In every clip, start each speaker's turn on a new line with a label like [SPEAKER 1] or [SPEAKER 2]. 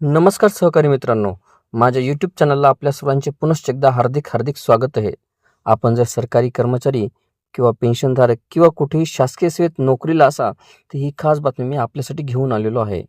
[SPEAKER 1] नमस्कार सहकारी मित्रांनो. माझ्या यूट्यूब चॅनलला आपल्या सर्वांचे पुनश्च एकदा हार्दिक हार्दिक स्वागत आहे. आपण जर सरकारी कर्मचारी किंवा पेन्शनधारक किंवा कुठेही शासकीय सेवेत नोकरीला असा तर ही खास बातमी मी आपल्यासाठी घेऊन आलेलो आहे.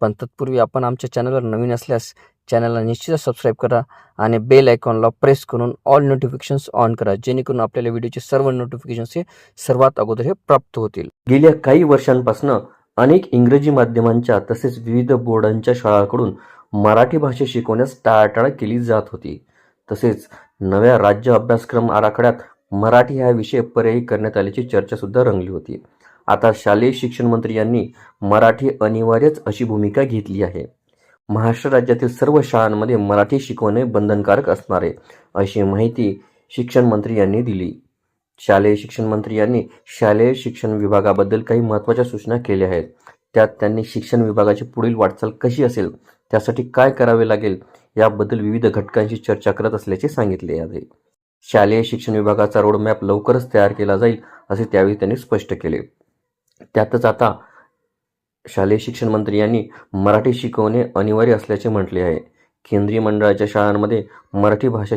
[SPEAKER 1] पण तत्पूर्वी आपण आमच्या चॅनलवर नवीन असल्यास चॅनलला निश्चितच सबस्क्राईब करा आणि बेल आयकॉनला प्रेस करून ऑल नोटिफिकेशन्स ऑन करा जेणेकरून आपल्याला व्हिडिओचे सर्व नोटिफिकेशन्स हे सर्वात अगोदर हे प्राप्त होतील.
[SPEAKER 2] गेल्या काही वर्षांपासून अनेक इंग्रजी माध्यमांच्या तसेच विविध बोर्डांच्या शाळांकडून मराठी भाषा शिकवण्यास टाळाटाळ केली जात होती. तसेच नव्या राज्य अभ्यासक्रम आराखड्यात मराठी हा विषय पर्यायी करण्यात आल्याची चर्चासुद्धा रंगली होती. आता शालेय शिक्षण मंत्री यांनी मराठी अनिवार्यच अशी भूमिका घेतली आहे. महाराष्ट्र राज्यातील सर्व शाळांमध्ये मराठी शिकवणे बंधनकारक असणार आहे अशी माहिती शिक्षण मंत्री यांनी दिली. शालेय शिक्षण मंत्री यांनी शालेय शिक्षण विभागाबद्दल काही महत्त्वाच्या सूचना केल्या आहेत. त्यात त्यांनी शिक्षण विभागाची पुढील वाटचाल कशी असेल त्यासाठी काय करावे लागेल याबद्दल विविध घटकांशी चर्चा करत असल्याचे सांगितले आहे. शालेय शिक्षण विभागाचा रोडमॅप लवकरच तयार केला जाईल असे त्यावेळी त्यांनी स्पष्ट केले. त्यातच आता शालेय शिक्षण मंत्री यांनी मराठी शिकवणे अनिवार्य असल्याचे म्हटले आहे. केंद्रीय मंडळाच्या शाळांमध्ये मराठी भाषा